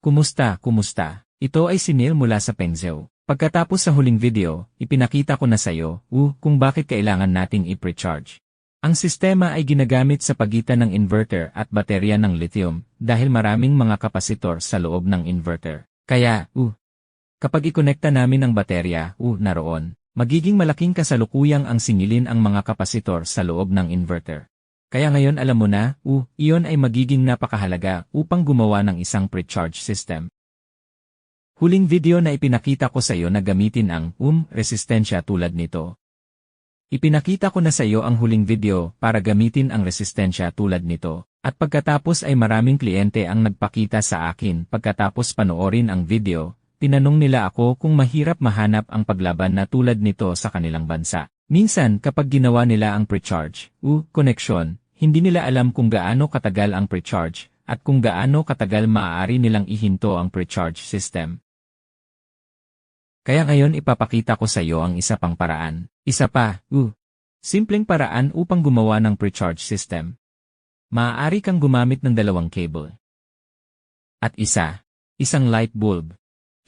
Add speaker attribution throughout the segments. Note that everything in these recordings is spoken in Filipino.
Speaker 1: Kumusta, kumusta? Ito ay si Neil mula sa Pengzeu. Pagkatapos sa huling video, ipinakita ko na sa'yo, uh, kung bakit kailangan nating i-precharge. Ang sistema ay ginagamit sa pagitan ng inverter at baterya ng lithium dahil maraming mga kapasitor sa loob ng inverter. Kaya, uh, kapag ikonekta namin ang baterya, uh, naroon, magiging malaking kasalukuyang ang singilin ang mga kapasitor sa loob ng inverter. Kaya ngayon alam mo na, uh, iyon ay magiging napakahalaga upang gumawa ng isang precharge system. Huling video na ipinakita ko sa iyo na gamitin ang um resistensya tulad nito. Ipinakita ko na sa iyo ang huling video para gamitin ang resistensya tulad nito. At pagkatapos ay maraming kliyente ang nagpakita sa akin pagkatapos panoorin ang video, tinanong nila ako kung mahirap mahanap ang paglaban na tulad nito sa kanilang bansa. Minsan kapag ginawa nila ang precharge, u, connection, hindi nila alam kung gaano katagal ang precharge, at kung gaano katagal maaari nilang ihinto ang precharge system. Kaya ngayon ipapakita ko sa iyo ang isa pang paraan. Isa pa, uh, simpleng paraan upang gumawa ng precharge system. Maaari kang gumamit ng dalawang cable. At isa, isang light bulb.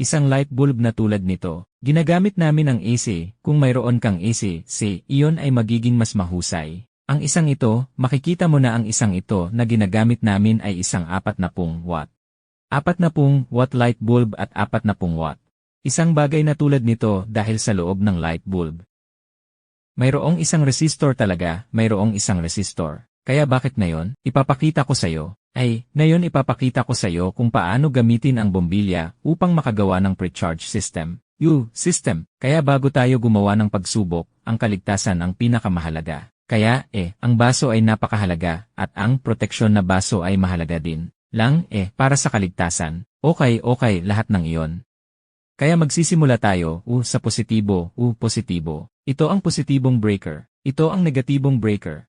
Speaker 1: Isang light bulb na tulad nito, ginagamit namin ang AC, kung mayroon kang AC, si, iyon ay magiging mas mahusay. Ang isang ito, makikita mo na ang isang ito na ginagamit namin ay isang 40 watt. 40 watt light bulb at 40 watt. Isang bagay na tulad nito dahil sa loob ng light bulb. Mayroong isang resistor talaga, mayroong isang resistor. Kaya bakit ngayon, ipapakita ko sa iyo, ay, ngayon ipapakita ko sa iyo kung paano gamitin ang bombilya upang makagawa ng precharge system. U, system. Kaya bago tayo gumawa ng pagsubok, ang kaligtasan ang pinakamahalaga. Kaya, eh, ang baso ay napakahalaga, at ang proteksyon na baso ay mahalaga din. Lang, eh, para sa kaligtasan. Okay, okay, lahat ng iyon. Kaya magsisimula tayo, u, sa positibo, u, positibo. Ito ang positibong breaker. Ito ang negatibong breaker.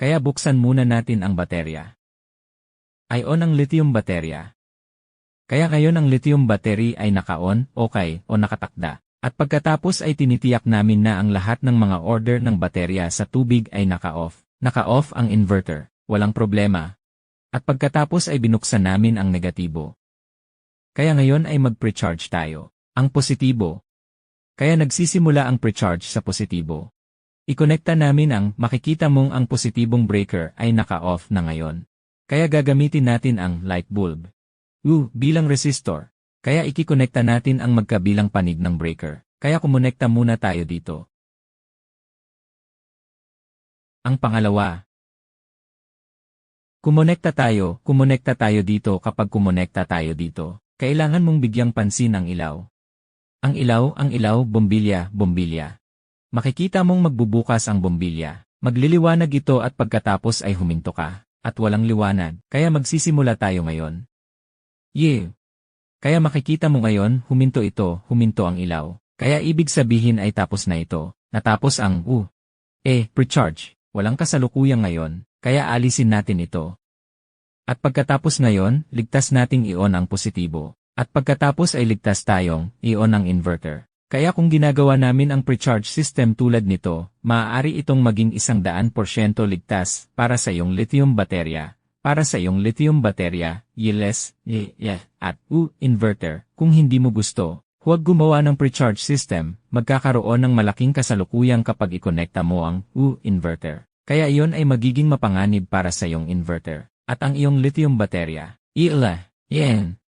Speaker 1: Kaya buksan muna natin ang baterya. Ay-on ang lithium baterya. Kaya ngayon ang lithium battery ay naka-on, okay, o nakatakda. At pagkatapos ay tinitiyak namin na ang lahat ng mga order ng baterya sa tubig ay naka-off. Naka-off ang inverter. Walang problema. At pagkatapos ay binuksan namin ang negatibo. Kaya ngayon ay mag-precharge tayo. Ang positibo. Kaya nagsisimula ang precharge sa positibo. Ikonekta namin ang makikita mong ang positibong breaker ay naka-off na ngayon. Kaya gagamitin natin ang light bulb. U bilang resistor. Kaya ikikonekta natin ang magkabilang panig ng breaker. Kaya kumonekta muna tayo dito. Ang pangalawa. Kumonekta tayo, kumonekta tayo dito kapag kumonekta tayo dito. Kailangan mong bigyang pansin ang ilaw. Ang ilaw, ang ilaw, bombilya, bombilya. Makikita mong magbubukas ang bombilya. Magliliwanag ito at pagkatapos ay huminto ka. At walang liwanag, kaya magsisimula tayo ngayon. Yeah. Kaya makikita mo ngayon, huminto ito, huminto ang ilaw. Kaya ibig sabihin ay tapos na ito. Natapos ang U. Eh, precharge. Walang kasalukuyang ngayon, kaya alisin natin ito. At pagkatapos ngayon, ligtas nating i-on ang positibo. At pagkatapos ay ligtas tayong i-on ang inverter. Kaya kung ginagawa namin ang precharge system tulad nito, maaari itong maging isang daan porsyento ligtas para sa iyong lithium baterya. Para sa iyong lithium baterya, yiles, y, y, at u, inverter. Kung hindi mo gusto, huwag gumawa ng precharge system, magkakaroon ng malaking kasalukuyang kapag ikonekta mo ang u, inverter. Kaya iyon ay magiging mapanganib para sa iyong inverter. At ang iyong lithium baterya. Ila, yan.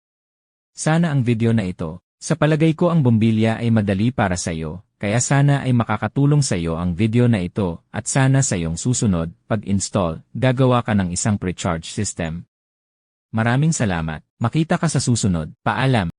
Speaker 1: Sana ang video na ito, sa palagay ko ang bombilya ay madali para sa iyo, kaya sana ay makakatulong sa iyo ang video na ito at sana sa iyong susunod, pag-install, gagawa ka ng isang precharge system. Maraming salamat. Makita ka sa susunod. Paalam.